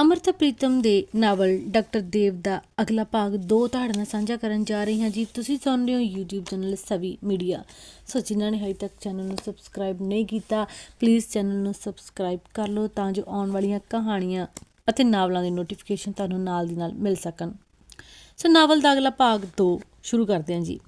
ਅਮਰਤਾ ਪ੍ਰੀਤਮ ਦੇ novel doctor ਦੇਵ ਦਾ ਅਗਲਾ ਭਾਗ ਦੋ ਤੁਹਾਡੇ ਨਾਲ ਸਾਂਝਾ ਕਰਨ ਜਾ ਰਹੀ ਹਾਂ ਜੀ। ਤੁਸੀਂ ਸੁਣ ਰਹੇ ਹੋ YouTube ਚੈਨਲ ਸਵੀ ਮੀਡੀਆ। ਸੋ ਜਿਨ੍ਹਾਂ ਨੇ ਹਜੇ ਤੱਕ ਚੈਨਲ ਨੂੰ ਸਬਸਕ੍ਰਾਈਬ ਨਹੀਂ ਕੀਤਾ ਪਲੀਜ਼ ਚੈਨਲ ਨੂੰ ਸਬਸਕ੍ਰਾਈਬ ਕਰ ਲਓ ਤਾਂ ਜੋ ਆਉਣ ਵਾਲੀਆਂ ਕਹਾਣੀਆਂ ਅਤੇ ਨਾਵਲਾਂ ਦੀ ਨੋਟੀਫਿਕੇਸ਼ਨ ਤੁਹਾਨੂੰ ਨਾਲ ਦੀ ਨਾਲ ਮਿਲ ਸਕਣ। ਸੋ ਨਾਵਲ ਦਾ ਅਗਲਾ ਭਾਗ 2 ਸ਼ੁਰੂ ਕਰਦੇ ਹਾਂ ਜੀ।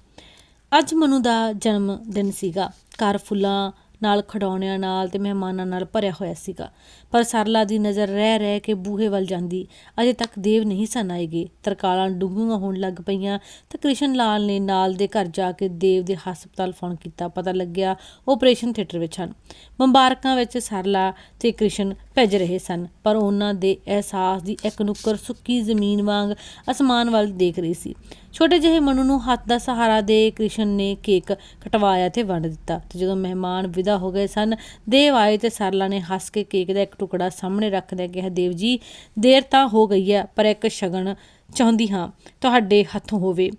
ਅੱਜ ਮਨੂ ਦਾ ਜਨਮ ਦਿਨ ਸੀਗਾ। ਘਰ ਫੁੱਲਾਂ ਨਾਲ ਖਡਾਉਣਿਆਂ ਨਾਲ ਤੇ ਮਹਿਮਾਨਾਂ ਨਾਲ ਭਰਿਆ ਹੋਇਆ ਸੀਗਾ। ਪਰ ਸਰਲਾ ਦੀ ਨਜ਼ਰ ਰਹਿ ਰਹਿ ਕੇ ਬੂਹੇ ਵੱਲ ਜਾਂਦੀ। ਅਜੇ ਤੱਕ ਦੇਵ ਨਹੀਂ ਸਨ ਆਏਗੇ। ਤਰਕਾਲਾਂ ਡੂੰਘੀਆਂ ਹੋਣ ਲੱਗ ਪਈਆਂ ਤੇ ਕ੍ਰਿਸ਼ਨ ਲਾਲ ਨੇ ਨਾਲ ਦੇ ਘਰ ਜਾ ਕੇ ਦੇਵ ਦੇ ਹਸਪਤਾਲ ਫੋਨ ਕੀਤਾ। ਪਤਾ ਲੱਗਿਆ ਉਹ ਆਪਰੇਸ਼ਨ ਥੀਏਟਰ ਵਿੱਚ ਹਨ। ਮੁਬਾਰਕਾਂ ਵਿੱਚ ਸਰਲਾ ਤੇ ਕ੍ਰਿਸ਼ਨ ਭੱਜ ਰਹੇ ਸਨ, ਪਰ ਉਹਨਾਂ ਦੇ ਅਹਿਸਾਸ ਦੀ ਇੱਕ ਨੁੱਕਰ ਸੁੱਕੀ ਜ਼ਮੀਨ ਵਾਂਗ ਅਸਮਾਨ ਵੱਲ ਦੇਖ ਰਹੀ ਸੀ। ਛੋਟੇ ਜਿਹੇ ਮਨੂ ਨੂੰ ਹੱਥ ਦਾ ਸਹਾਰਾ ਦੇ ਕ੍ਰਿਸ਼ਨ ਨੇ ਕੇਕ ਕਟਵਾਇਆ ਤੇ ਵੰਡ ਦਿੱਤਾ ਤੇ ਜਦੋਂ ਮਹਿਮਾਨ ਵਿਦਾ ਹੋ ਗਏ ਸਨ, ਦੇਵ ਆਏ ਤੇ ਸਰਲਾ ਨੇ ਹੱਸ ਕੇ ਕੇਕ ਦਾ ਇੱਕ ਟੁਕੜਾ ਸਾਹਮਣੇ ਰੱਖਦਿਆਂ ਕਿਹਾ, ਦੇਵ ਜੀ, ਦੇਰ ਤਾਂ ਹੋ ਗਈ ਹੈ, ਪਰ ਇੱਕ ਸ਼ਗਨ ਚਾਹੁੰਦੀ ਹਾਂ, ਤੁਹਾਡੇ ਹੱਥੋਂ ਹੋਵੇ।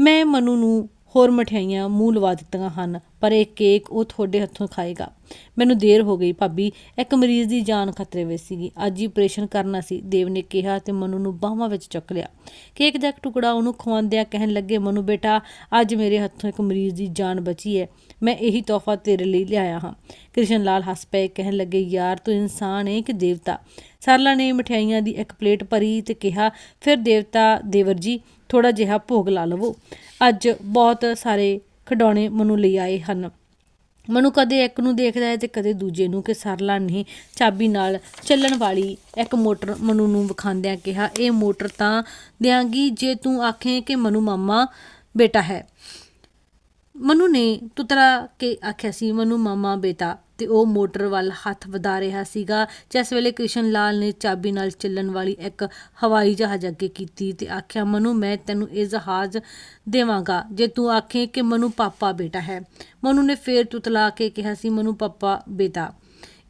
ਮੈਂ ਮਨੂ ਨੂੰ ਹੋਰ ਮਠਿਆਈਆਂ ਮੂੰਹ ਲਵਾ ਦਿੱਤੀਆਂ ਹਨ, ਪਰ ਇਹ ਕੇਕ ਉਹ ਤੁਹਾਡੇ ਹੱਥੋਂ ਖਾਏਗਾ। ਮੈਨੂੰ ਦੇਰ ਹੋ ਗਈ ਭਾਬੀ, ਇੱਕ ਮਰੀਜ਼ ਦੀ ਜਾਨ ਖਤਰੇ ਵਿੱਚ ਸੀਗੀ। ਅੱਜ ਹੀ ਆਪਰੇਸ਼ਨ ਕਰਨਾ ਸੀ। ਦੇਵ ਨੇ ਕਿਹਾ ਤੇ ਮਨੂ ਨੂੰ ਬਾਹਾਂ ਵਿੱਚ ਚੁੱਕ ਲਿਆ। ਕੇਕ ਦਾ ਇੱਕ ਟੁਕੜਾ ਉਹਨੂੰ ਖਵਾਉਂਦਿਆਂ ਕਹਿਣ ਲੱਗੇ, ਮਨੂ ਬੇਟਾ, ਅੱਜ ਮੇਰੇ ਹੱਥੋਂ ਇੱਕ ਮਰੀਜ਼ ਦੀ ਜਾਨ ਬਚੀ ਹੈ। ਮੈਂ ਇਹੀ ਤੋਹਫਾ ਤੇਰੇ ਲਈ ਲਿਆਇਆ ਹਾਂ। ਕ੍ਰਿਸ਼ਨ ਲਾਲ ਹੱਸ ਪਏ, ਕਹਿਣ ਲੱਗੇ, ਯਾਰ, ਤੂੰ ਇਨਸਾਨ ਹੈ ਕਿ ਦੇਵਤਾ? ਸਰਲਾ ਨੇ ਮਠਿਆਈਆਂ ਦੀ ਇੱਕ ਪਲੇਟ ਭਰੀ ਤੇ ਕਿਹਾ, ਫਿਰ ਦੇਵਤਾ, ਦੇਵਰ ਜੀ ਥੋੜਾ ਜਿਹਾ ਭੋਗ ਲਾ ਲਵੋ। ਅੱਜ ਬਹੁਤ ਸਾਰੇ ਖਿਡੌਣੇ ਮਨੂ ਲਈ ਆਏ ਹਨ। ਮਨੂ ਕਦੇ ਇੱਕ ਨੂੰ ਦੇਖਦਾ ਹੈ ਤੇ ਕਦੇ ਦੂਜੇ ਨੂੰ ਕਿ ਸਰਲਾ ਨੇ ਚਾਬੀ ਨਾਲ ਚੱਲਣ ਵਾਲੀ ਇੱਕ ਮੋਟਰ ਮਨੂ ਨੂੰ ਵਿਖਾਉਂਦਿਆਂ ਕਿਹਾ, ਇਹ ਮੋਟਰ ਤਾਂ ਦਿਆਂਗੀ ਜੇ ਤੂੰ ਆਖੇ ਕਿ ਮਨੂ ਮਾਮਾ ਬੇਟਾ ਹੈ। ਮਨੂ ਨੇ ਤੁਤਰਾ ਕੇ ਆਖਿਆ ਸੀ, ਮਨੂ ਮਾਮਾ ਬੇਟਾ ਤੇ ਉਹ ਮੋਟਰ ਵੱਲ ਹੱਥ ਵਧਾ ਰਿਹਾ ਸੀਗਾ। ਜਿਸ ਵੇਲੇ ਕ੍ਰਿਸ਼ਨ ਲਾਲ ਨੇ ਚਾਬੀ ਨਾਲ ਚੱਲਣ ਵਾਲੀ ਇੱਕ ਹਵਾਈ ਜਹਾਜ਼ ਅੱਗੇ ਕੀਤੀ ਤੇ ਆਖਿਆ, ਮਨੂ, ਮੈਂ ਤੈਨੂੰ ਇਹ ਜਹਾਜ਼ ਦੇਵਾਂਗਾ। ਜੇ ਤੂੰ ਆਖੇ ਕਿ ਮਨੂ ਪਾਪਾ ਬੇਟਾ ਹੈ। ਮਨੂ ਨੇ ਫੇਰ ਤੁਤਲਾ ਕੇ ਕਿਹਾ ਸੀ, ਮਨੂ ਪਾਪਾ ਬੇਟਾ।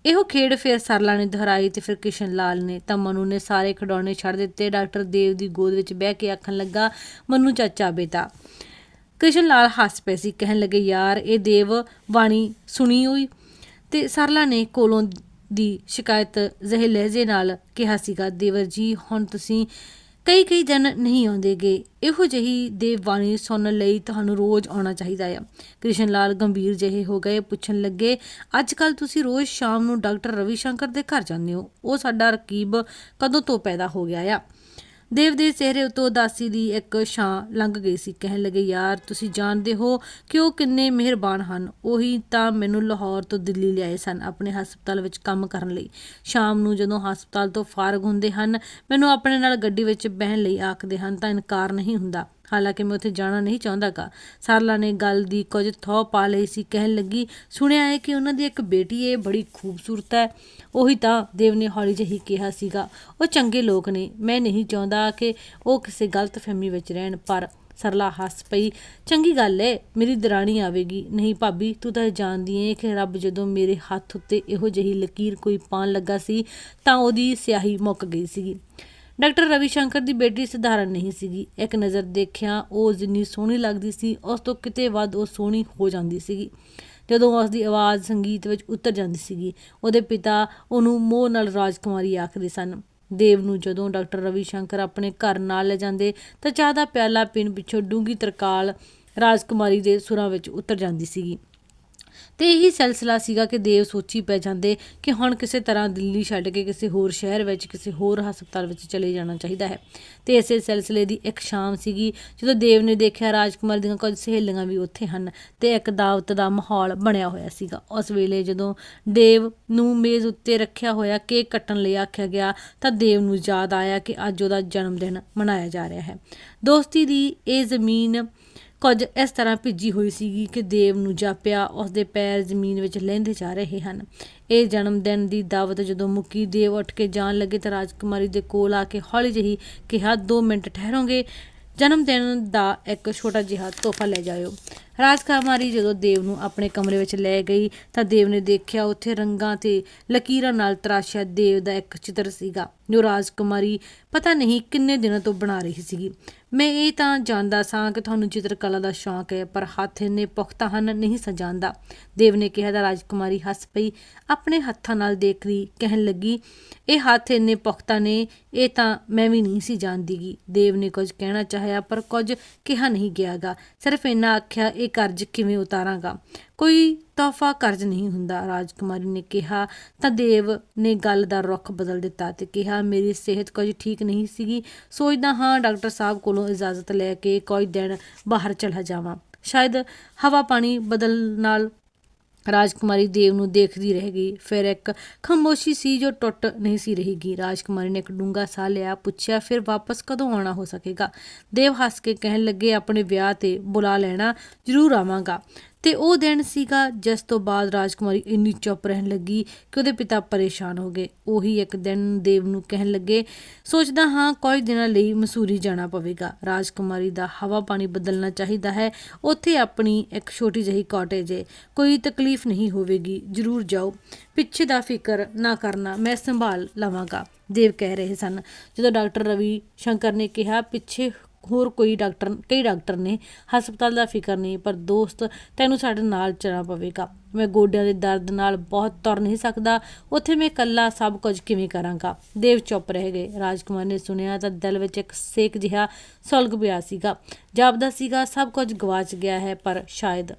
ਇਹੋ ਖੇਡ ਫਿਰ ਸਰਲਾ ਨੇ ਦੁਹਰਾਈ ਤੇ ਫਿਰ ਕਿਸ਼ਨ ਲਾਲ ਨੇ। ਤਾਂ ਮਨੂ ਨੇ ਸਾਰੇ ਖਿਡੌਣੇ ਛੱਡ ਦਿੱਤੇ। ਡਾਕਟਰ ਦੇਵ ਦੀ ਗੋਦ ਵਿੱਚ ਬਹਿ ਕੇ ਆਖਣ ਲੱਗਾ, ਮਨੂ ਚਾਚਾ ਬੇਟਾ। ਕ੍ਰਿਸ਼ਨ ਲਾਲ ਹੱਸ ਪਏ ਸੀ, ਕਹਿਣ ਲੱਗੇ, ਯਾਰ, ਇਹ ਦੇਵ ਬਾਣੀ ਸੁਣੀ ਹੋਈ? ਤੇ ਸਰਲਾ ਨੇ ਕੋਲੋਂ ਦੀ ਸ਼ਿਕਾਇਤ ਜ਼ਹਿ ਲਹਿਜੇ ਨਾਲ ਕਿਹਾ ਸੀਗਾ, ਦੇਵਰ ਜੀ, ਹੁਣ ਤੁਸੀਂ ਕਈ ਕਈ ਦਿਨ ਨਹੀਂ ਆਉਂਦੇਗੇ। ਇਹੋ ਜਿਹੀ ਦੇਵਬਾਣੀ ਸੁਣਨ ਲਈ ਤੁਹਾਨੂੰ ਰੋਜ਼ ਆਉਣਾ ਚਾਹੀਦਾ ਆ। ਕ੍ਰਿਸ਼ਨ ਲਾਲ ਗੰਭੀਰ ਜਿਹੇ ਹੋ ਗਏ, ਪੁੱਛਣ ਲੱਗੇ ਅੱਜ ਕੱਲ ਤੁਸੀਂ ਰੋਜ਼ ਸ਼ਾਮ ਨੂੰ ਡਾਕਟਰ ਰਵੀ ਸ਼ੰਕਰ ਦੇ ਘਰ ਜਾਂਦੇ ਹੋ। ਉਹ ਸਾਡਾ ਰਕੀਬ ਕਦੋਂ ਤੋਂ ਪੈਦਾ ਹੋ ਗਿਆ ਆ? ਦੇਵ ਦੇ ਚਿਹਰੇ ਉਤੋਂ ਉਦਾਸੀ ਦੀ ਇੱਕ ਛਾਂ ਲੰਘ ਗਈ ਸੀ, ਕਹਿਣ ਲੱਗੇ, ਯਾਰ, ਤੁਸੀਂ ਜਾਣਦੇ ਹੋ ਕਿ ਉਹ ਕਿੰਨੇ ਮਿਹਰਬਾਨ ਹਨ। ਉਹੀ ਤਾਂ ਮੈਨੂੰ ਲਾਹੌਰ ਤੋਂ ਦਿੱਲੀ ਲਿਆਏ ਸਨ ਆਪਣੇ ਹਸਪਤਾਲ ਵਿੱਚ ਕੰਮ ਕਰਨ ਲਈ। ਸ਼ਾਮ ਨੂੰ ਜਦੋਂ ਹਸਪਤਾਲ ਤੋਂ ਫਾਰਗ ਹੁੰਦੇ ਹਨ, ਮੈਨੂੰ ਆਪਣੇ ਨਾਲ ਗੱਡੀ ਵਿੱਚ ਬਹਿਣ ਲਈ ਆਖਦੇ ਹਨ ਤਾਂ ਇਨਕਾਰ ਨਹੀਂ ਹੁੰਦਾ। ਹਾਲਾਂਕਿ ਮੈਂ ਉੱਥੇ ਜਾਣਾ ਨਹੀਂ ਚਾਹੁੰਦਾਗਾ। ਸਰਲਾ ਨੇ ਗੱਲ ਦੀ ਕੁਝ ਥੋ ਪਾ ਲਈ ਸੀ। ਕਹਿਣ ਲੱਗੀ, ਸੁਣਿਆ ਹੈ ਕਿ ਉਹਨਾਂ ਦੀ ਇੱਕ ਬੇਟੀ ਹੈ ਬੜੀ ਖੂਬਸੂਰਤ ਹੈ। ਉਹੀ ਤਾਂ ਦੇਵ ਨੇ ਹੌਲੀ ਜਿਹੀ ਕਿਹਾ ਸੀਗਾ। ਉਹ ਚੰਗੇ ਲੋਕ ਨੇ। ਮੈਂ ਨਹੀਂ ਚਾਹੁੰਦਾ ਕਿ ਉਹ ਕਿਸੇ ਗਲਤਫਹਿਮੀ ਵਿੱਚ ਰਹਿਣ, ਪਰ ਸਰਲਾ ਹੱਸ ਪਈ, ਚੰਗੀ ਗੱਲ ਏ, ਮੇਰੀ ਦਰਾਣੀ ਆਵੇਗੀ। ਨਹੀਂ ਭਾਬੀ, ਤੂੰ ਤਾਂ ਜਾਣਦੀ ਏ ਕਿ ਰੱਬ ਜਦੋਂ ਮੇਰੇ ਹੱਥ ਉੱਤੇ ਇਹੋ ਜਿਹੀ ਲਕੀਰ ਕੋਈ ਪਾਣ ਲੱਗਾ ਸੀ, ਤਾਂ ਉਹਦੀ ਸਿਆਹੀ ਮੁੱਕ ਗਈ ਸੀਗੀ। ਡਾਕਟਰ ਰਵੀ ਸ਼ੰਕਰ ਦੀ ਬੇਟੀ ਸਧਾਰਨ ਨਹੀਂ ਸੀਗੀ। ਇੱਕ ਨਜ਼ਰ ਦੇਖਿਆ ਉਹ ਜਿੰਨੀ ਸੋਹਣੀ ਲੱਗਦੀ ਸੀ, ਉਸ ਤੋਂ ਕਿਤੇ ਵੱਧ ਉਹ ਸੋਹਣੀ ਹੋ ਜਾਂਦੀ ਸੀਗੀ। ਜਦੋਂ ਉਸ ਦੀ ਆਵਾਜ਼ ਸੰਗੀਤ ਵਿੱਚ ਉਤਰ ਜਾਂਦੀ ਸੀਗੀ, ਉਹਦੇ ਪਿਤਾ ਉਹਨੂੰ ਮੋਹ ਨਾਲ ਰਾਜਕੁਮਾਰੀ ਆਖਦੇ ਸਨ। ਦੇਵ ਨੂੰ ਜਦੋਂ ਡਾਕਟਰ ਰਵੀ ਸ਼ੰਕਰ ਆਪਣੇ ਘਰ ਨਾਲ ਲੈ ਜਾਂਦੇ, ਤਾਂ ਚਾਹ ਦਾ ਪਿਆਲਾ ਪੀਣ ਪਿੱਛੋਂ ਡੂੰਗੀ ਤਰਕਾਲ ਰਾਜਕੁਮਾਰੀ ਦੇ ਸੁਰਾਂ ਵਿੱਚ ਉਤਰ ਜਾਂਦੀ ਸੀਗੀ। ਤੇ ਇਹੀ ਸਿਲਸਿਲਾ ਸੀਗਾ ਕਿ ਦੇਵ ਸੋਚੀ ਪੈ ਜਾਂਦੇ ਕਿ ਹੁਣ ਕਿਸੇ ਤਰ੍ਹਾਂ ਦਿੱਲੀ ਛੱਡ ਕੇ ਕਿਸੇ ਹੋਰ ਸ਼ਹਿਰ ਵਿੱਚ, ਕਿਸੇ ਹੋਰ ਹਸਪਤਾਲ ਵਿੱਚ ਚਲੇ ਜਾਣਾ ਚਾਹੀਦਾ ਹੈ। ਤੇ ਇਸੇ ਸਿਲਸਿਲੇ ਦੀ ਇੱਕ ਸ਼ਾਮ ਸੀਗੀ, ਜਦੋਂ ਦੇਵ ਨੇ ਦੇਖਿਆ ਰਾਜਕੁਮਾਰ ਦੀਆਂ ਕੁਝ ਸਹੇਲੀਆਂ ਵੀ ਉੱਥੇ ਹਨ ਤੇ ਇੱਕ ਦਾਵਤ ਦਾ ਮਾਹੌਲ ਬਣਿਆ ਹੋਇਆ ਸੀਗਾ। ਉਸ ਵੇਲੇ ਜਦੋਂ ਦੇਵ ਨੂੰ ਮੇਜ਼ ਉੱਤੇ ਰੱਖਿਆ ਹੋਇਆ ਕੇਕ ਕੱਟਣ ਲਈ ਆਖਿਆ ਗਿਆ, ਤਾਂ ਦੇਵ ਨੂੰ ਯਾਦ ਆਇਆ ਕਿ ਅੱਜ ਉਹਦਾ ਜਨਮ ਦਿਨ ਮਨਾਇਆ ਜਾ ਰਿਹਾ ਹੈ। ਦੋਸਤੀ ਦੀ ਇਹ ਜ਼ਮੀਨ ਕੁਝ ਇਸ ਤਰ੍ਹਾਂ ਭਿੱਜੀ ਹੋਈ ਸੀਗੀ ਕਿ ਦੇਵ ਨੂੰ ਜਾਪਿਆ ਉਸ ਦੇ ਪੈਰ ਜ਼ਮੀਨ ਵਿੱਚ ਲਹਿੰਦੇ ਜਾ ਰਹੇ ਹਨ। ਇਹ ਜਨਮ ਦਿਨ ਦੀ ਦਾਵਤ ਜਦੋਂ ਮੁੱਕੀ ਦੇਵ ਉੱਠ ਕੇ ਜਾਣ ਲੱਗੇ ਤਾਂ ਰਾਜਕੁਮਾਰੀ ਦੇ ਕੋਲ ਆ ਕੇ ਹੌਲੀ ਜਿਹੀ ਕਿਹਾ 2 ਮਿੰਟ ਠਹਿਰੋਗੇ। ਜਨਮ ਦਿਨ ਦਾ ਇੱਕ ਛੋਟਾ ਜਿਹਾ ਤੋਹਫਾ ਲੈ ਜਾਇਓ। ਰਾਜਕੁਮਾਰੀ ਜਦੋਂ ਦੇਵ ਨੂੰ ਆਪਣੇ ਕਮਰੇ ਵਿੱਚ ਲੈ ਗਈ ਤਾਂ ਦੇਵ ਨੇ ਦੇਖਿਆ ਉੱਥੇ ਰੰਗਾਂ ਤੇ ਲਕੀਰਾਂ ਨਾਲ ਤਰਾਸ਼ਿਆ ਦੇਵ ਦਾ ਇੱਕ ਚਿੱਤਰ ਸੀਗਾ, ਜੋ ਰਾਜਕੁਮਾਰੀ ਪਤਾ ਨਹੀਂ ਕਿੰਨੇ ਦਿਨਾਂ ਤੋਂ ਬਣਾ ਰਹੀ ਸੀਗੀ। ਮੈਂ ਇਹ ਤਾਂ ਜਾਣਦਾ ਸਾਂ ਕਿ ਤੁਹਾਨੂੰ ਚਿੱਤਰਕਲਾ ਦਾ ਸ਼ੌਂਕ ਹੈ, ਪਰ ਹੱਥ ਇੰਨੇ ਪੁਖਤਾ ਹਨ, ਨਹੀਂ ਸਜਾਉਂਦਾ ਦੇਵ ਨੇ ਕਿਹਾ ਤਾਂ ਰਾਜਕੁਮਾਰੀ ਹੱਸ ਪਈ, ਆਪਣੇ ਹੱਥਾਂ ਨਾਲ ਦੇਖਦੀ ਕਹਿਣ ਲੱਗੀ, ਇਹ ਹੱਥ ਇੰਨੇ ਪੁਖਤਾ ਨੇ, ਇਹ ਤਾਂ ਮੈਂ ਵੀ ਨਹੀਂ ਸੀ ਜਾਣਦੀਗੀ। ਦੇਵ ਨੇ ਕੁਝ ਕਹਿਣਾ ਚਾਹਿਆ, ਪਰ ਕੁਝ ਕਿਹਾ ਨਹੀਂ ਗਿਆਗਾ। ਸਿਰਫ ਇੰਨਾ ਆਖਿਆ, ਇਹ ਕਰਜ਼ ਕਿਵੇਂ ਉਤਾਰਾਂਗਾ? ਕੋਈ ਤੋਹਫਾ ਕਰਜ਼ ਨਹੀਂ ਹੁੰਦਾ, ਰਾਜਕੁਮਾਰੀ ਨੇ ਕਿਹਾ। ਤਾਂ ਦੇਵ ਨੇ ਗੱਲ ਦਾ ਰੁਖ ਬਦਲ ਦਿੱਤਾ ਤੇ ਕਿਹਾ, ਮੇਰੀ ਸਿਹਤ ਕੁਝ ਠੀਕ ਨਹੀਂ ਸੀਗੀ। ਸੋਚਦਾ ਹਾਂ ਡਾਕਟਰ ਸਾਹਿਬ ਕੋਲੋਂ ਇਜਾਜ਼ਤ ਲੈ ਕੇ ਕੁਝ ਦਿਨ ਬਾਹਰ ਚਲਾ ਜਾਵਾਂ। ਸ਼ਾਇਦ ਹਵਾ ਪਾਣੀ ਬਦਲ ਨਾਲ ਰਾਜਕੁਮਾਰੀ ਦੇਵ ਨੂੰ ਦੇਖਦੀ ਰਹਿ ਗਈ। ਫਿਰ ਇੱਕ ਖਾਮੋਸ਼ੀ ਸੀ ਜੋ ਟੁੱਟ ਨਹੀਂ ਸੀ ਰਹੀਗੀ ਰਾਜਕੁਮਾਰੀ ਨੇ ਇੱਕ ਡੂੰਘਾ ਸਾਹ ਲਿਆ, ਪੁੱਛਿਆ, ਫਿਰ ਵਾਪਸ ਕਦੋਂ ਆਉਣਾ ਹੋ ਸਕੇਗਾ? ਦੇਵ ਹੱਸ ਕੇ ਕਹਿਣ ਲੱਗੇ, ਆਪਣੇ ਵਿਆਹ ਤੇ ਬੁਲਾ ਲੈਣਾ ਜ਼ਰੂਰ ਆਵਾਂਗਾ। ਤੇ ਉਹ ਦਿਨ ਸੀਗਾ ਜਿਸ ਤੋਂ ਬਾਅਦ ਰਾਜਕੁਮਾਰੀ ਇੰਨੀ ਚੁੱਪ ਰਹਿਣ ਲੱਗੀ ਕਿ ਉਹਦੇ ਪਿਤਾ ਪਰੇਸ਼ਾਨ ਹੋ ਗਏ। ਉਹੀ ਇੱਕ ਦਿਨ ਦੇਵ ਨੂੰ ਕਹਿਣ ਲੱਗੇ, ਸੋਚਦਾ ਹਾਂ ਕੁਝ ਦਿਨਾਂ ਲਈ ਮਸੂਰੀ ਜਾਣਾ ਪਵੇਗਾ। ਰਾਜਕੁਮਾਰੀ ਦਾ ਹਵਾ ਪਾਣੀ ਬਦਲਣਾ ਚਾਹੀਦਾ ਹੈ। ਉੱਥੇ ਆਪਣੀ ਇੱਕ ਛੋਟੀ ਜਿਹੀ ਕਾਟੇਜ ਹੈ ਕੋਈ ਤਕਲੀਫ ਨਹੀਂ ਹੋਵੇਗੀ। ਜ਼ਰੂਰ ਜਾਓ। ਪਿੱਛੇ ਦਾ ਫਿਕਰ ਨਾ ਕਰਨਾ, ਮੈਂ ਸੰਭਾਲ ਲਵਾਂਗਾ। ਦੇਵ ਕਹਿ ਰਹੇ ਸਨ। ਜਦੋਂ ਡਾਕਟਰ ਰਵੀ ਸ਼ੰਕਰ ਨੇ ਕਿਹਾ, ਪਿੱਛੇ ਹੋਰ ਕੋਈ ਡਾਕਟਰ, ਕਈ ਡਾਕਟਰ ਨੇ ਹਸਪਤਾਲ ਦਾ ਫਿਕਰ ਨਹੀਂ, ਪਰ ਦੋਸਤ ਤੈਨੂੰ ਸਾਡੇ ਨਾਲ ਚੱਲਣਾ ਪਵੇਗਾ। ਮੈਂ ਗੋਡਿਆਂ ਦੇ ਦਰਦ ਨਾਲ ਬਹੁਤ ਤੁਰ ਨਹੀਂ ਸਕਦਾ। ਉੱਥੇ ਮੈਂ ਇਕੱਲਾ ਸਭ ਕੁਝ ਕਿਵੇਂ ਕਰਾਂਗਾ? ਦੇਵ ਚੁੱਪ ਰਹਿ ਗਏ। ਰਾਜਕੁਮਾਰ ਨੇ ਸੁਣਿਆ ਤਾਂ ਦਿਲ ਵਿੱਚ ਇੱਕ ਸੇਕ ਜਿਹਾ ਸੁਲਗ ਪਿਆ ਸੀਗਾ। ਜਾਪਦਾ ਸੀਗਾ, ਸਭ ਕੁਝ ਗਵਾਚ ਗਿਆ ਹੈ, ਪਰ ਸ਼ਾਇਦ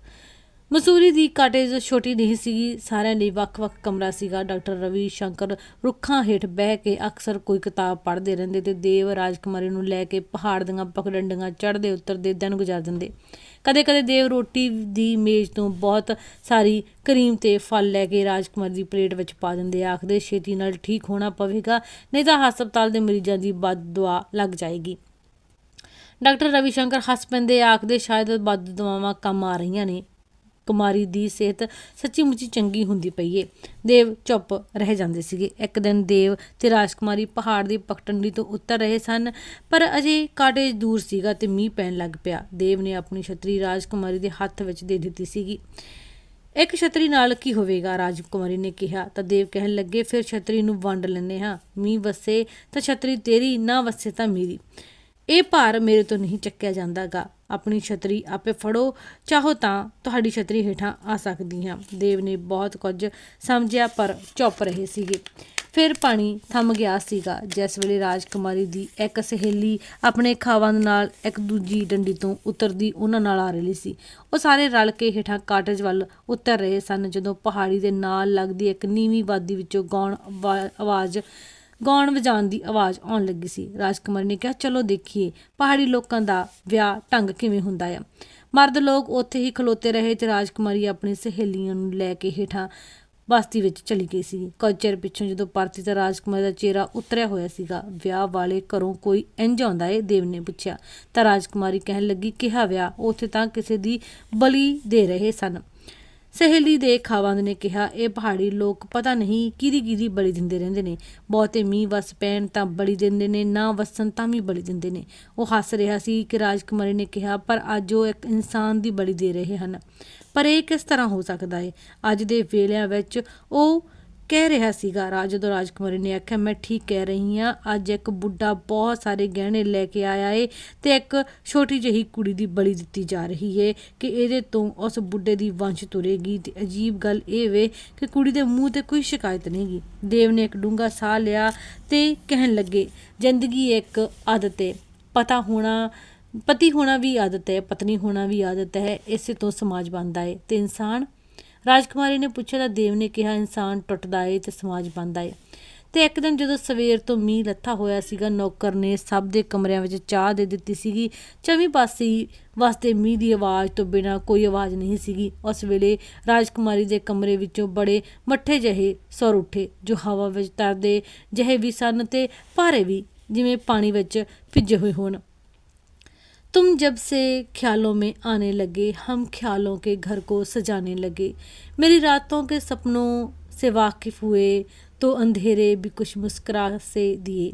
ਮਸੂਰੀ ਦੀ ਕਾਟੇਜ ਛੋਟੀ ਨਹੀਂ ਸੀਗੀ। ਸਾਰਿਆਂ ਲਈ ਵੱਖ-ਵੱਖ ਕਮਰਾ ਸੀਗਾ। ਡਾਕਟਰ ਰਵੀ ਸ਼ੰਕਰ ਰੁੱਖਾਂ ਹੇਠ ਬਹਿ ਕੇ ਅਕਸਰ ਕੋਈ ਕਿਤਾਬ ਪੜ੍ਹਦੇ ਰਹਿੰਦੇ ਤੇ ਦੇਵ ਰਾਜਕੁਮਾਰੀ ਨੂੰ ਲੈ ਕੇ ਪਹਾੜ ਦੀਆਂ ਪਖੜੰਡੀਆਂ ਚੜ੍ਹਦੇ ਉਤਰਦੇ ਦਿਨ ਗੁਜ਼ਾਰ ਦਿੰਦੇ। ਕਦੇ-ਕਦੇ ਦੇਵ ਰੋਟੀ ਦੀ ਮੇਜ਼ ਤੋਂ ਬਹੁਤ ਸਾਰੀ ਕਰੀਮ ਤੇ ਫਲ ਲੈ ਕੇ ਰਾਜਕੁਮਾਰੀ ਦੀ ਪਲੇਟ ਵਿੱਚ ਪਾ ਦਿੰਦੇ। ਆਖਦੇ, ਛੇਤੀ ਨਾਲ ਠੀਕ ਹੋਣਾ ਪਵੇਗਾ, ਨਹੀਂ ਤਾਂ ਹਸਪਤਾਲ ਦੇ ਮਰੀਜ਼ਾਂ ਦੀ ਬਦਦੁਆ ਲੱਗ ਜਾਏਗੀ। ਡਾਕਟਰ ਰਵੀ ਸ਼ੰਕਰ ਹੱਸ ਪੈਂਦੇ, ਆਖਦੇ, ਸ਼ਾਇਦ ਬਦ ਦਵਾਵਾਂ ਕੰਮ ਆ ਰਹੀਆਂ ਨੇ। ਕੁਮਾਰੀ ਦੀ ਸਿਹਤ ਸੱਚੀ ਮੁੱਚੀ ਚੰਗੀ ਹੁੰਦੀ ਪਈ ਏ। ਦੇਵ ਚੁੱਪ ਰਹਿ ਜਾਂਦੇ ਸੀਗੇ। ਇੱਕ ਦਿਨ ਦੇਵ ਤੇ ਰਾਜਕੁਮਾਰੀ ਪਹਾੜ ਦੀ ਪਕਟੰਡੀ ਤੋਂ ਉਤਰ ਰਹੇ ਸਨ, ਪਰ ਅਜੇ ਕਾਟੇਜ ਦੂਰ ਸੀਗਾ ਤੇ ਮੀਂਹ ਪੈਣ ਲੱਗ ਪਿਆ। ਦੇਵ ਨੇ ਆਪਣੀ ਛਤਰੀ ਰਾਜਕੁਮਾਰੀ ਦੇ ਹੱਥ ਵਿੱਚ ਦੇ ਦਿੱਤੀ ਸੀਗੀ। ਇੱਕ ਛਤਰੀ ਨਾਲ ਕੀ ਹੋਵੇਗਾ? ਰਾਜਕੁਮਾਰੀ ਨੇ ਕਿਹਾ। ਤਾਂ ਦੇਵ ਕਹਿਣ ਲੱਗੇ, ਫਿਰ ਛਤਰੀ ਨੂੰ ਵੰਡ ਲੈਨੇ ਹਾਂ। ਮੀਂਹ ਵਸੇ ਤਾਂ ਛਤਰੀ ਤੇਰੀ, ਨਾ ਵਸੇ ਤਾਂ ਮੇਰੀ। ਇਹ ਭਾਰ ਮੇਰੇ ਤੋਂ ਨਹੀਂ ਚੱਕਿਆ ਜਾਂਦਾਗਾ। ਆਪਣੀ ਛਤਰੀ ਆਪੇ ਫੜੋ, ਚਾਹੋ ਤਾਂ ਤੁਹਾਡੀ ਛਤਰੀ ਹੇਠਾਂ ਆ ਸਕਦੀ ਹਾਂ। ਦੇਵ ਨੇ ਬਹੁਤ ਕੁਝ ਸਮਝਿਆ, ਪਰ ਚੁੱਪ ਰਹੇ ਸੀਗੇ। ਫਿਰ ਪਾਣੀ ਥੰਮ ਗਿਆ ਸੀਗਾ। ਜਿਸ ਵੇਲੇ ਰਾਜਕੁਮਾਰੀ ਦੀ ਇੱਕ ਸਹੇਲੀ ਆਪਣੇ ਖਾਵਾਂ ਨਾਲ ਇੱਕ ਦੂਜੀ ਡੰਡੀ ਤੋਂ ਉਤਰਦੀ ਉਹਨਾਂ ਨਾਲ ਆ ਰਹੀ ਸੀ। ਉਹ ਸਾਰੇ ਰਲ ਕੇ ਹੇਠਾਂ ਕਾਟੇਜ ਵੱਲ ਉਤਰ ਰਹੇ ਸਨ, ਜਦੋਂ ਪਹਾੜੀ ਦੇ ਨਾਲ ਲੱਗਦੀ ਇੱਕ ਨੀਵੀਂ ਵਾਦੀ ਵਿੱਚੋਂ ਗਾਉਣ ਆਵਾਜ਼ ਗਾਉਣ ਵਜਾਉਣ ਦੀ ਆਵਾਜ਼ ਆਉਣ ਲੱਗੀ ਸੀ। ਰਾਜਕੁਮਾਰ ਨੇ ਕਿਹਾ, ਚਲੋ ਦੇਖੀਏ, ਪਹਾੜੀ ਲੋਕਾਂ ਦਾ ਵਿਆਹ ਢੰਗ ਕਿਵੇਂ ਹੁੰਦਾ ਆ? ਮਰਦ ਲੋਕ ਉੱਥੇ ਹੀ ਖਲੋਤੇ ਰਹੇ ਤੇ ਰਾਜਕੁਮਾਰੀ ਆਪਣੀ ਸਹੇਲੀਆਂ ਨੂੰ ਲੈ ਕੇ ਹੇਠਾਂ ਬਸਤੀ ਵਿੱਚ ਚਲੀ ਗਈ ਸੀ। ਕੁਝ ਚਿਰ ਪਿੱਛੋਂ ਜਦੋਂ ਪਰਤੀ ਤਾਂ ਰਾਜਕੁਮਾਰ ਦਾ ਚਿਹਰਾ ਉਤਰਿਆ ਹੋਇਆ ਸੀਗਾ, ਵਿਆਹ ਵਾਲੇ ਘਰੋਂ ਕੋਈ ਇੰਜ ਆਉਂਦਾ ਏ? ਦੇਵ ਨੇ ਪੁੱਛਿਆ। ਤਾਂ ਰਾਜਕੁਮਾਰੀ ਕਹਿਣ ਲੱਗੀ, ਕਿਹਾ ਵਿਆਹ, ਉੱਥੇ ਤਾਂ ਕਿਸੇ ਦੀ ਬਲੀ ਦੇ ਰਹੇ ਸਨ। ਸਹੇਲੀ ਦੇ ਖਾਵੰਦ ਨੇ ਕਿਹਾ, ਇਹ ਪਹਾੜੀ ਲੋਕ ਪਤਾ ਨਹੀਂ ਕਿਹਦੀ ਕਿਹਦੀ ਬਲੀ ਦਿੰਦੇ ਰਹਿੰਦੇ ਨੇ। ਬਹੁਤੇ ਮੀਂਹ ਵਸ ਪੈਣ ਤਾਂ ਬਲੀ ਦਿੰਦੇ ਨੇ, ਨਾ ਵਸਣ ਤਾਂ ਵੀ ਬਲੀ ਦਿੰਦੇ ਨੇ। ਉਹ ਹੱਸ ਰਿਹਾ ਸੀ ਕਿ ਰਾਜਕੁਮਾਰੀ ਨੇ ਕਿਹਾ, ਪਰ ਅੱਜ ਉਹ ਇੱਕ ਇਨਸਾਨ ਦੀ ਬਲੀ ਦੇ ਰਹੇ ਹਨ। ਪਰ ਇਹ ਕਿਸ ਤਰ੍ਹਾਂ ਹੋ ਸਕਦਾ ਹੈ ਅੱਜ ਦੇ ਵੇਲਿਆਂ ਵਿੱਚ ਉਹ ਕਹਿ ਰਿਹਾ ਸੀਗਾ ਰਾਜ ਜਦੋਂ ਰਾਜਕੁਮਾਰੀ ਨੇ ਆਖਿਆ, ਮੈਂ ਠੀਕ ਕਹਿ ਰਹੀ ਹਾਂ, ਅੱਜ ਇੱਕ ਬੁੱਢਾ ਬਹੁਤ ਸਾਰੇ ਗਹਿਣੇ ਲੈ ਕੇ ਆਇਆ ਏ ਤੇ ਇੱਕ ਛੋਟੀ ਜਿਹੀ ਕੁੜੀ ਦੀ ਬਲੀ ਦਿੱਤੀ ਜਾ ਰਹੀ ਏ ਕਿ ਇਹਦੇ ਤੋਂ ਉਸ ਬੁੱਢੇ ਦੀ ਵੰਸ਼ ਤੁਰੇਗੀ ਤੇ ਅਜੀਬ ਗੱਲ ਇਹ ਵੇ ਕਿ ਕੁੜੀ ਦੇ ਮੂੰਹ ਤੇ ਕੋਈ ਸ਼ਿਕਾਇਤ ਨਹੀਂਗੀ ਦੇਵ ਨੇ ਇੱਕ ਡੂੰਘਾ ਸਾਹ ਲਿਆ ਤੇ ਕਹਿਣ ਲੱਗੇ, ਜ਼ਿੰਦਗੀ ਇੱਕ ਆਦਤ ਏ, ਪਤਾ ਹੋਣਾ, ਪਤੀ ਹੋਣਾ ਵੀ ਆਦਤ ਹੈ ਪਤਨੀ ਹੋਣਾ ਵੀ ਆਦਤ ਹੈ, ਇਸੇ ਤੋਂ ਸਮਾਜ ਬਣਦਾ ਹੈ ਤੇ ਇਨਸਾਨ ਰਾਜਕੁਮਾਰੀ ਨੇ ਪੁੱਛਿਆ ਤਾਂ ਦੇਵ ਨੇ ਕਿਹਾ, ਇਨਸਾਨ ਟੁੱਟਦਾ ਏ ਤੇ ਸਮਾਜ ਬਣਦਾ ਏ। ਤੇ ਇੱਕ ਦਿਨ ਜਦੋਂ ਸਵੇਰ ਤੋਂ ਮੀਂਹ ਲੱਥਾ ਹੋਇਆ ਸੀਗਾ, ਨੌਕਰ ਨੇ ਸਭ ਦੇ ਕਮਰਿਆਂ ਵਿੱਚ ਚਾਹ ਦੇ ਦਿੱਤੀ ਸੀਗੀ। ਚੌਵੀਂ ਪਾਸੇ ਵਾਸਤੇ ਮੀਂਹ ਦੀ ਆਵਾਜ਼ ਤੋਂ ਬਿਨਾ ਕੋਈ ਆਵਾਜ਼ ਨਹੀਂ ਸੀਗੀ। ਉਸ ਵੇਲੇ ਰਾਜਕੁਮਾਰੀ ਦੇ ਕਮਰੇ ਵਿੱਚੋਂ ਬੜੇ ਮੱਠੇ ਜਿਹੇ ਸੁਰ ਉੱਠੇ, ਜੋ ਹਵਾ ਵਿੱਚ ਤਰਦੇ ਜਿਹੇ ਵੀ ਸਨ ਤੇ ਭਾਰੇ ਵੀ, ਜਿਵੇਂ ਪਾਣੀ ਵਿੱਚ ਭਿੱਜੇ ਹੋਏ ਹੋਣ। तुम जब से ख्यालों में आने लगे, हम ख्यालों के घर को सजाने लगे। मेरी रातों के सपनों से वाकिफ़ हुए तो अंधेरे भी कुछ मुस्करा से दिए।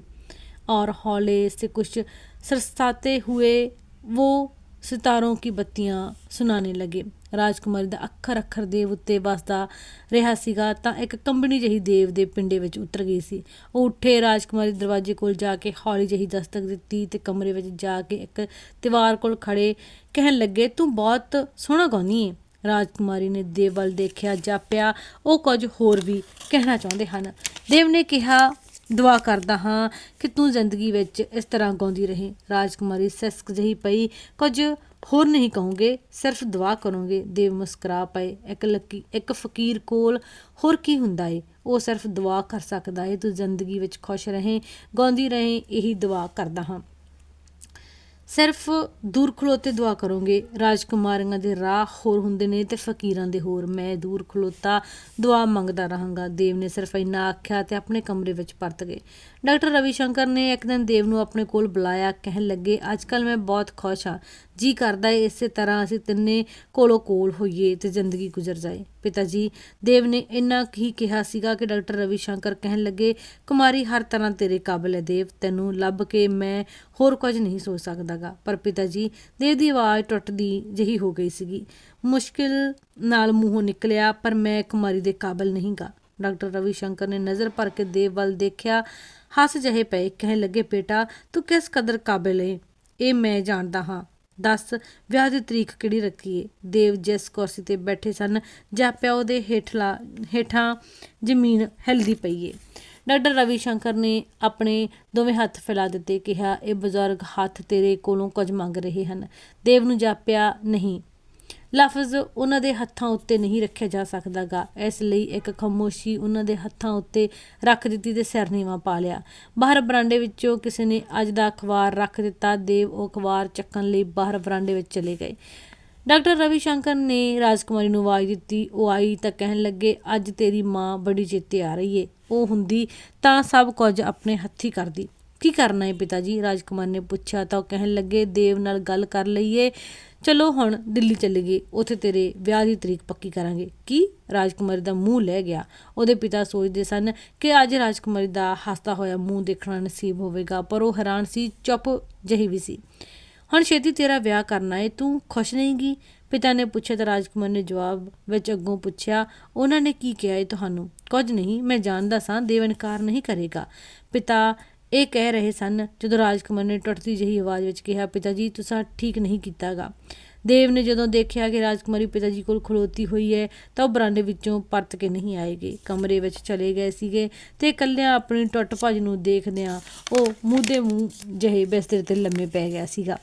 और हौले से कुछ सरसाते हुए वो सितारों की बत्तियाँ सुनाने लगे। ਰਾਜਕੁਮਾਰੀ ਦਾ ਅੱਖਰ ਅੱਖਰ ਦੇਵ ਉੱਤੇ ਵਸਦਾ ਰਿਹਾ ਸੀਗਾ, ਤਾਂ ਇੱਕ ਕੰਬਣੀ ਜਿਹੀ ਦੇਵ ਦੇ ਪਿੰਡੇ ਵਿੱਚ ਉਤਰ ਗਈ ਸੀ। ਉਹ ਉੱਠੇ, ਰਾਜਕੁਮਾਰੀ ਦਰਵਾਜ਼ੇ ਕੋਲ ਜਾ ਕੇ ਹੌਲੀ ਜਿਹੀ ਦਸਤਕ ਦਿੱਤੀ ਤੇ ਕਮਰੇ ਵਿੱਚ ਜਾ ਕੇ ਇੱਕ ਦੀਵਾਰ ਕੋਲ ਖੜੇ ਕਹਿਣ ਲੱਗੇ, ਤੂੰ ਬਹੁਤ ਸੋਹਣਾ ਗਾਉਂਦੀ ਹੈ ਰਾਜਕੁਮਾਰੀ ਨੇ ਦੇਵ ਵੱਲ ਦੇਖਿਆ, ਜਾਪਿਆ, ਉਹ ਕੁਝ ਹੋਰ ਵੀ ਕਹਿਣਾ ਚਾਹੁੰਦੇ ਹਨ। ਦੇਵ ਨੇ ਕਿਹਾ, ਦੁਆ ਕਰਦਾ ਹਾਂ ਕਿ ਤੂੰ ਜ਼ਿੰਦਗੀ ਵਿੱਚ ਇਸ ਤਰ੍ਹਾਂ ਗਾਉਂਦੀ ਰਹੇ। ਰਾਜਕੁਮਾਰੀ ਸਿਸਕ ਜਹੀ ਪਈ, ਕੁਝ ਹੋਰ ਨਹੀਂ ਕਹੋਗੇ, ਸਿਰਫ ਦੁਆ ਕਰੋਗੇ, ਦੇਵ ਮੁਸਕਰਾ ਪਏ, ਇੱਕ ਲੱਕੀ, ਇੱਕ ਫਕੀਰ ਕੋਲ ਹੋਰ ਕੀ ਹੁੰਦਾ ਏ? ਉਹ ਸਿਰਫ ਦੁਆ ਕਰ ਸਕਦਾ ਏ, ਤੂੰ ਜ਼ਿੰਦਗੀ ਵਿੱਚ ਖੁਸ਼ ਰਹੇ, ਗਾਉਂਦੀ ਰਹੇ, ਇਹੀ ਦੁਆ ਕਰਦਾ ਹਾਂ। ਸਿਰਫ ਦੂਰ ਖਲੋਤੇ ਦੁਆ ਕਰੋਗੇ, ਰਾਜਕੁਮਾਰੀਆਂ ਦੇ ਰਾਹ ਹੋਰ ਹੁੰਦੇ ਨੇ ਤੇ ਫਕੀਰਾਂ ਦੇ ਹੋਰ। ਮੈਂ ਦੂਰ ਖਲੋਤਾ ਦੁਆ ਮੰਗਦਾ ਰਹਾਂਗਾ, ਦੇਵ ਨੇ ਸਿਰਫ ਇੰਨਾ ਆਖਿਆ ਤੇ ਆਪਣੇ ਕਮਰੇ ਵਿੱਚ ਪਰਤ ਗਏ। ਡਾਕਟਰ ਰਵੀ ਸ਼ੰਕਰ ਨੇ ਇੱਕ ਦਿਨ ਦੇਵ ਨੂੰ ਆਪਣੇ ਕੋਲ ਬੁਲਾਇਆ, ਕਹਿਣ ਲੱਗੇ, ਅੱਜ ਕੱਲ ਮੈਂ ਬਹੁਤ ਖੁਸ਼ ਹਾਂ। ਜੀ ਕਰਦਾ ਏ ਇਸੇ ਤਰ੍ਹਾਂ ਅਸੀਂ ਤਿੰਨੇ ਕੋਲੋਂ ਕੋਲ ਹੋਈਏ ਤੇ ਜ਼ਿੰਦਗੀ ਗੁਜ਼ਰ ਜਾਏ। ਪਿਤਾ ਜੀ, ਦੇਵ ਨੇ ਇੰਨਾ ਹੀ ਕਿਹਾ ਸੀਗਾ ਕਿ ਡਾਕਟਰ ਰਵੀ ਸ਼ੰਕਰ ਕਹਿਣ ਲੱਗੇ, ਕੁਮਾਰੀ, ਹਰ ਤਰ੍ਹਾਂ ਤੇਰੇ ਕਾਬਿਲ ਹੈ ਦੇਵ, ਤੈਨੂੰ ਲੱਭ ਕੇ ਮੈਂ ਹੋਰ ਕੁਝ ਨਹੀਂ ਸੋਚ ਸਕਦਾਗਾ। ਪਰ ਪਿਤਾ ਜੀ, ਦੇਵ ਦੀ ਆਵਾਜ਼ ਟੁੱਟਦੀ ਜਿਹੀ ਹੋ ਗਈ ਸੀਗੀ। ਮੁਸ਼ਕਿਲ ਨਾਲ ਮੂੰਹੋਂ ਨਿਕਲਿਆ, ਪਰ ਮੈਂ ਕੁਮਾਰੀ ਦੇ ਕਾਬਿਲ ਨਹੀਂਗਾ। ਡਾਕਟਰ ਰਵੀ ਸ਼ੰਕਰ ਨੇ ਨਜ਼ਰ ਭਰ ਕੇ ਦੇਵ ਵੱਲ ਦੇਖਿਆ, ਹੱਸ ਜਿਹੇ ਪਏ, ਕਹਿਣ ਲੱਗੇ, ਬੇਟਾ, ਤੂੰ ਕਿਸ ਕਦਰ ਕਾਬਿਲ ਹੈ ਇਹ ਮੈਂ ਜਾਣਦਾ ਹਾਂ। ਦੱਸ, ਵਿਆਹ ਦੀ ਤਰੀਕ ਕਿਹੜੀ ਰੱਖੀਏ ਦੇਵ, ਜਿਸ, ਕੁਰਸੀ ਤੇ ਬੈਠੇ ਸਨ ਜਾਪਿਆ ਉਹਦੇ ਹੇਠਲਾ, ਹੇਠਾਂ ਜ਼ਮੀਨ ਹਿਲਦੀ ਪਈ ਏ। ਡਾਕਟਰ ਰਵੀ ਸ਼ੰਕਰ ਨੇ ਆਪਣੇ ਦੋਵੇਂ ਹੱਥ ਫੈਲਾ ਦਿੱਤੇ, ਕਿਹਾ, ਇਹ ਬਜ਼ੁਰਗ ਹੱਥ ਤੇਰੇ ਕੋਲੋਂ ਕੁਝ ਮੰਗ ਰਹੇ ਹਨ। ਦੇਵ ਨੂੰ ਜਾਪਿਆ ਨਹੀਂ। ਲਫ਼ਜ਼ ਉਹਨਾਂ ਦੇ ਹੱਥਾਂ ਉੱਤੇ ਨਹੀਂ ਰੱਖਿਆ ਜਾ ਸਕਦਾਗਾ। ਇਸ ਲਈ ਇੱਕ ਖਾਮੋਸ਼ੀ ਉਹਨਾਂ ਦੇ ਹੱਥਾਂ ਉੱਤੇ ਰੱਖ ਦਿੱਤੀ ਤੇ ਸਿਰ ਨੀਵਾਂ ਪਾ ਲਿਆ। ਬਾਹਰ ਬਰਾਂਡੇ ਵਿੱਚੋਂ ਕਿਸੇ ਨੇ ਅੱਜ ਦਾ ਅਖਬਾਰ ਰੱਖ ਦਿੱਤਾ। ਦੇਵ ਉਹ ਅਖਬਾਰ ਚੱਕਣ ਲਈ ਬਾਹਰ ਬਰਾਂਡੇ ਵਿੱਚ ਚਲੇ ਗਏ। ਡਾਕਟਰ ਰਵੀ ਸ਼ੰਕਰ ਨੇ ਰਾਜਕੁਮਾਰੀ ਨੂੰ ਆਵਾਜ਼ ਦਿੱਤੀ। ਉਹ ਆਈ ਤਾਂ ਕਹਿਣ ਲੱਗੇ, ਅੱਜ ਤੇਰੀ ਮਾਂ ਬੜੀ ਚੇਤੇ ਆ ਰਹੀ ਏ। ਉਹ ਹੁੰਦੀ ਤਾਂ ਸਭ ਕੁਝ ਆਪਣੇ ਹੱਥੀ ਕਰਦੀ। ਕੀ ਕਰਨਾ ਹੈ ਪਿਤਾ ਜੀ? ਰਾਜਕੁਮਾਰ ਨੇ ਪੁੱਛਿਆ ਤਾਂ ਉਹ ਕਹਿਣ ਲੱਗੇ, ਦੇਵ ਨਾਲ ਗੱਲ ਕਰ ਲਈਏ। ਚਲੋ ਹੁਣ ਦਿੱਲੀ ਚੱਲੀਏ ਉੱਥੇ ਤੇਰੇ ਵਿਆਹ ਦੀ ਤਰੀਕ ਪੱਕੀ ਕਰਾਂਗੇ। ਕੀ? ਰਾਜਕੁਮਾਰੀ ਦਾ ਮੂੰਹ ਲੈ ਗਿਆ। ਉਹਦੇ ਪਿਤਾ ਸੋਚਦੇ ਸਨ ਕਿ ਅੱਜ ਰਾਜਕੁਮਾਰੀ ਦਾ ਹੱਸਦਾ ਹੋਇਆ, ਮੂੰਹ ਦੇਖਣਾ ਨਸੀਬ ਹੋਵੇਗਾ, ਪਰ ਉਹ ਹੈਰਾਨ ਸੀ, ਚੁੱਪ ਜਹੀ ਵੀ ਸੀ। ਹੁਣ ਛੇਤੀ ਤੇਰਾ ਵਿਆਹ ਕਰਨਾ ਏ, ਤੂੰ ਖੁਸ਼ ਨਹੀਂਗੀ ਪਿਤਾ ਨੇ ਪੁੱਛਿਆ ਤਾਂ ਰਾਜਕੁਮਾਰ ਨੇ ਜਵਾਬ ਵਿੱਚ ਅੱਗੋਂ ਪੁੱਛਿਆ, ਉਹਨਾਂ ਨੇ ਕੀ ਕਿਹਾ ਏ ਤੁਹਾਨੂੰ? ਕੁਝ ਨਹੀਂ, ਮੈਂ ਜਾਣਦਾ ਸਾਂ ਦੇਵ ਇਨਕਾਰ ਨਹੀਂ ਕਰੇਗਾ। ਪਿਤਾ ਇਹ ਕਹਿ ਰਹੇ ਸਨ, ਜਦੋਂ ਰਾਜਕੁਮਾਰ ਨੇ ਟੁੱਟਦੀ ਜਿਹੀ ਆਵਾਜ਼ ਵਿੱਚ ਕਿਹਾ ਪਿਤਾ ਜੀ ਤੁਸੀਂ ਠੀਕ ਨਹੀਂ ਕੀਤਾਗਾ। ਦੇਵ ਨੇ ਜਦੋਂ ਦੇਖਿਆ ਕਿ ਰਾਜਕੁਮਾਰੀ ਪਿਤਾ ਜੀ ਕੋਲ ਖਲੋਤੀ ਹੋਈ ਹੈ, ਤਾਂ ਉਹ ਬਰਾਂਡੇ ਵਿੱਚੋਂ ਪਰਤ ਕੇ ਨਹੀਂ ਆਏਗੇ। ਕਮਰੇ ਵਿੱਚ ਚਲੇ ਗਏ ਸੀਗੇ ਤੇ ਇਕੱਲਿਆਂ ਆਪਣੀ ਟੁੱਟ ਭੱਜ ਨੂੰ ਦੇਖਦਿਆਂ ਉਹ ਮੂੰਹ ਦੇ ਮੂੰਹ ਜਿਹੇ ਬਿਸਤਰੇ ਤੇ ਲੰਮੇ ਪੈ ਗਿਆ ਸੀਗਾ।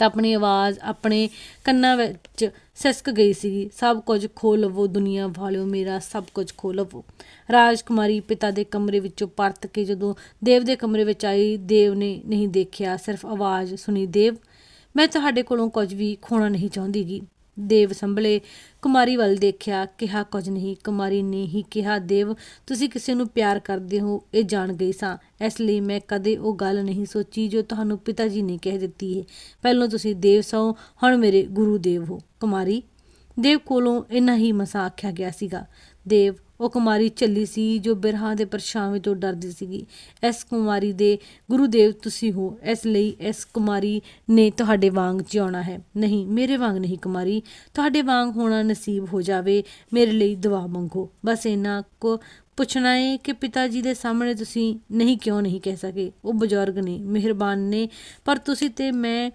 ਤਾਂ ਆਪਣੀ ਆਵਾਜ਼, ਆਪਣੇ ਕੰਨਾਂ ਵਿੱਚ ਸਿਸਕ ਗਈ ਸੀਗੀ। ਸਭ ਕੁਝ ਖੋ ਲਵੋ, ਦੁਨੀਆ ਵਾਲਿਓ, ਮੇਰਾ ਸਭ ਕੁਝ ਖੋ ਲਵੋ। ਰਾਜਕੁਮਾਰੀ ਪਿਤਾ ਦੇ ਕਮਰੇ ਵਿੱਚੋਂ ਪਰਤ ਕੇ ਜਦੋਂ ਦੇਵ ਦੇ ਕਮਰੇ ਵਿੱਚ ਆਈ, ਦੇਵ ਨੇ ਨਹੀਂ ਦੇਖਿਆ, ਸਿਰਫ ਆਵਾਜ਼ ਸੁਣੀ, ਦੇਵ, ਮੈਂ ਤੁਹਾਡੇ ਕੋਲੋਂ ਕੁਝ ਵੀ ਖੋਣਾ ਨਹੀਂ ਚਾਹੁੰਦੀਗੀ। ਦੇਵ ਸੰਭਲੇ। ਕੁਮਾਰੀ ਵੱਲ ਦੇਖਿਆ, ਕਿਹਾ, ਕੁਝ ਨਹੀਂ, ਕੁਮਾਰੀ ਨੇ ਹੀ ਕਿਹਾ, ਦੇਵ, ਤੁਸੀਂ ਕਿਸੇ ਨੂੰ ਪਿਆਰ ਕਰਦੇ ਹੋ, ਇਹ ਜਾਣ ਗਈ ਸਾਂ। ਇਸ ਲਈ ਮੈਂ ਕਦੇ ਉਹ ਗੱਲ ਨਹੀਂ ਸੋਚੀ ਜੋ ਤੁਹਾਨੂੰ ਪਿਤਾ ਜੀ ਨੇ ਕਹਿ ਦਿੱਤੀ ਹੈ। ਪਹਿਲਾਂ ਤੁਸੀਂ ਦੇਵ ਸੋ, ਹੁਣ ਮੇਰੇ ਗੁਰੂ ਦੇਵ ਹੋ। ਕੁਮਾਰੀ ਦੇਵ ਕੋਲੋਂ ਇੰਨਾ ਹੀ ਮਸਾ ਆਖਿਆ ਗਿਆ ਸੀਗਾ। ਦੇਵ ਉਹ ਕੁਮਾਰੀ ਚੱਲੀ ਸੀ, ਜੋ ਬਿਰਹਾਂ ਦੇ ਪਰਛਾਵੇਂ ਤੋਂ ਡਰਦੀ ਸੀਗੀ। ਇਸ ਕੁਮਾਰੀ ਦੇ ਗੁਰੂਦੇਵ ਤੁਸੀਂ ਹੋ, ਇਸ ਲਈ ਇਸ ਕੁਮਾਰੀ ਨੇ ਤੁਹਾਡੇ ਵਾਂਗ ਜਿਉਣਾ ਹੈ। ਨਹੀਂ, ਮੇਰੇ ਵਾਂਗ ਨਹੀਂ ਕੁਮਾਰੀ। ਤੁਹਾਡੇ ਵਾਂਗ ਹੋਣਾ ਨਸੀਬ ਹੋ ਜਾਵੇ। ਮੇਰੇ ਲਈ ਦੁਆ ਮੰਗੋ। ਬਸ ਇਹਨਾਂ ਕੋ ਪੁੱਛਣਾ ਹੈ ਕਿ ਪਿਤਾ ਜੀ ਦੇ ਸਾਹਮਣੇ ਤੁਸੀਂ ਨਹੀਂ ਕਿਉਂ ਨਹੀਂ ਕਹਿ ਸਕੇ? ਉਹ ਬਜ਼ੁਰਗ ਨੇ, ਮਿਹਰਬਾਨ ਨੇ, ਪਰ ਤੁਸੀਂ ਤੇ ਮੈਂ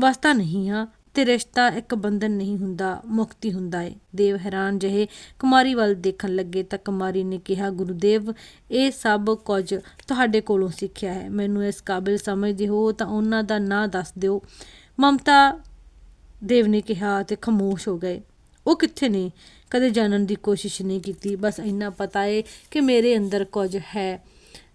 ਵਸਤਾ ਨਹੀਂ ਹਾਂ। ਤੇ ਰਿਸ਼ਤਾ ਇੱਕ ਬੰਧਨ ਨਹੀਂ ਹੁੰਦਾ, ਮੁਕਤੀ ਹੁੰਦਾ ਏ। ਦੇਵ ਹੈਰਾਨ ਜਿਹੇ ਕੁਮਾਰੀ ਵੱਲ ਦੇਖਣ ਲੱਗੇ ਤਾਂ ਕੁਮਾਰੀ ਨੇ ਕਿਹਾ, ਗੁਰੂਦੇਵ, ਇਹ ਸਭ ਕੁਝ ਤੁਹਾਡੇ ਕੋਲੋਂ ਸਿੱਖਿਆ ਹੈ। ਮੈਨੂੰ ਇਸ ਕਾਬਿਲ ਸਮਝਦੇ ਹੋ ਤਾਂ ਉਹਨਾਂ ਦਾ ਨਾਂ ਦੱਸ ਦਿਓ। ਮਮਤਾ ਦੇਵ ਨੇ ਕਿਹਾ ਤੇ ਖਮੋਸ਼ ਹੋ ਗਏ। ਉਹ ਕਿੱਥੇ ਨੇ? ਕਦੇ ਜਾਣਨ ਦੀ ਕੋਸ਼ਿਸ਼ ਨਹੀਂ ਕੀਤੀ। ਬਸ ਇੰਨਾ ਪਤਾ ਏ ਕਿ ਮੇਰੇ ਅੰਦਰ ਕੁਝ ਹੈ।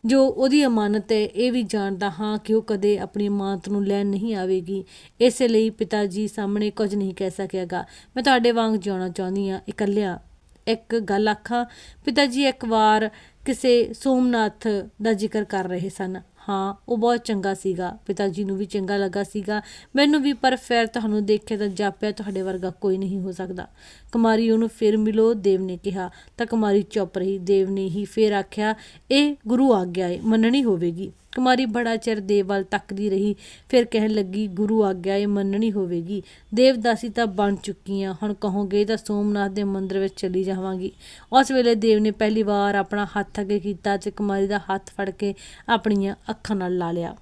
ਜੋ ਉਹਦੀ ਅਮਾਨਤ ਹੈ, ਇਹ ਵੀ ਜਾਣਦਾ ਹਾਂ ਕਿ ਉਹ ਕਦੇ ਆਪਣੀ ਅਮਾਨਤ ਨੂੰ ਲੈਣ ਨਹੀਂ ਆਵੇਗੀ। ਇਸੇ ਲਈ ਪਿਤਾ ਜੀ ਸਾਹਮਣੇ ਕੁਝ ਨਹੀਂ ਕਹਿ ਸਕਿਆਗਾ ਮੈਂ ਤੁਹਾਡੇ ਵਾਂਗ ਜਿਉਣਾ ਚਾਹੁੰਦੀ ਹਾਂ, ਇਕੱਲਿਆਂ। ਇੱਕ ਗੱਲ ਆਖਾਂ, ਪਿਤਾ ਜੀ ਇੱਕ ਵਾਰ ਕਿਸੇ ਸੋਮਨਾਥ ਦਾ ਜ਼ਿਕਰ ਕਰ ਰਹੇ ਸਨ। ਹਾਂ, ਉਹ ਬਹੁਤ ਚੰਗਾ ਸੀਗਾ। ਪਿਤਾ ਜੀ ਨੂੰ ਵੀ ਚੰਗਾ ਲੱਗਾ ਸੀਗਾ। ਮੈਨੂੰ ਵੀ, ਪਰ ਫਿਰ ਤੁਹਾਨੂੰ ਦੇਖਿਆ ਤਾਂ ਜਾਪਿਆ ਤੁਹਾਡੇ ਵਰਗਾ ਕੋਈ ਨਹੀਂ ਹੋ ਸਕਦਾ। ਕੁਮਾਰੀ ਉਹਨੂੰ ਫਿਰ ਮਿਲੋ, ਦੇਵ ਨੇ ਕਿਹਾ। ਤਾਂ ਕੁਮਾਰੀ ਚੁੱਪ ਰਹੀ। ਦੇਵ ਨੇ ਹੀ ਫਿਰ ਆਖਿਆ, ਇਹ ਗੁਰੂ ਆਗਿਆ ਏ, ਮੰਨਣੀ ਹੋਵੇਗੀ। ਕੁਮਾਰੀ ਬੜਾ ਚਿਰ ਦੇਵ ਵੱਲ ਤੱਕਦੀ ਰਹੀ। ਫਿਰ ਕਹਿਣ ਲੱਗੀ, ਗੁਰੂ ਆਗਿਆ, ਇਹ ਮੰਨਣੀ ਹੋਵੇਗੀ। ਦੇਵਦਾਸੀ ਤਾਂ ਬਣ ਚੁੱਕੀ ਆ ਹੁਣ ਕਹੋਗੇ ਤਾਂ ਸੋਮਨਾਥ ਦੇ ਮੰਦਿਰ ਵਿੱਚ ਚਲੀ ਜਾਵਾਂਗੀ। ਉਸ ਵੇਲੇ ਦੇਵ ਨੇ ਪਹਿਲੀ ਵਾਰ ਆਪਣਾ ਹੱਥ ਅੱਗੇ ਕੀਤਾ ਤੇ ਕੁਮਾਰੀ ਦਾ ਹੱਥ ਫੜ ਕੇ ਆਪਣੀਆਂ ਅੱਖਾਂ ਨਾਲ ਲਾ ਲਿਆ।